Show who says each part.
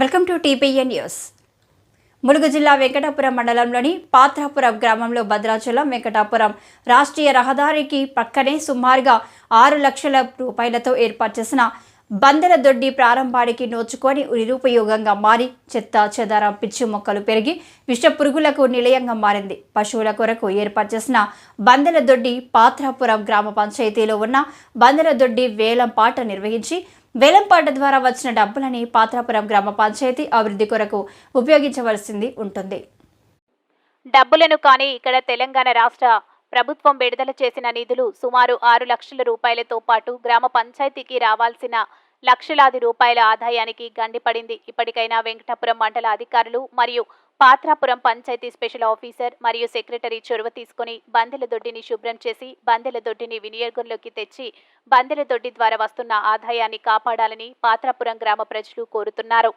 Speaker 1: Welcome to TPN news. Mulugu జిల్లా వెంకటాపురం మండలంలోని పాత్రాపురం గ్రామంలో భద్రాచలం వెంకటాపురం రాష్ట్రీయ రహదారికి పక్కనే సుమారుగా ఆరు లక్షల రూపాయలతో ఏర్పాటు చేసిన బందెల దొడ్డి ప్రారంభానికి నోచుకొని నిరుపయోగంగా మారి చెత్త చెదారం పిచ్చి మొక్కలు పెరిగి విష పురుగులకు నిలయంగా మారింది. పశువుల కొరకు ఏర్పాటు చేసిన బందెల దొడ్డి పాత్రాపురం గ్రామ పంచాయతీలో ఉన్న బందెల దొడ్డి వేలంపాట నిర్వహించి వేలంపాట ద్వారా వచ్చిన డబ్బులని పాత్రాపురం గ్రామ పంచాయతీ అభివృద్ధి కొరకు ఉపయోగించవలసింది ఉంటుంది.
Speaker 2: డబ్బులను కానీ ఇక్కడ తెలంగాణ రాష్ట్ర ప్రభుత్వం విడుదల చేసిన నిధులు సుమారు ఆరు లక్షల రూపాయలతో పాటు గ్రామ పంచాయతీకి రావాల్సిన లక్షలాది రూపాయల ఆదాయానికి గండిపడింది. ఇప్పటికైనా వెంకటాపురం మండల అధికారులు మరియు పాత్రాపురం పంచాయతీ స్పెషల్ ఆఫీసర్ మరియు సెక్రటరీ చొరవ తీసుకుని బందెల దొడ్డిని శుభ్రం చేసి బందెల దొడ్డిని వినియోగంలోకి తెచ్చి బందెల దొడ్డి ద్వారా వస్తున్న ఆదాయాన్ని కాపాడాలని పాత్రాపురం గ్రామ ప్రజలు కోరుతున్నారు.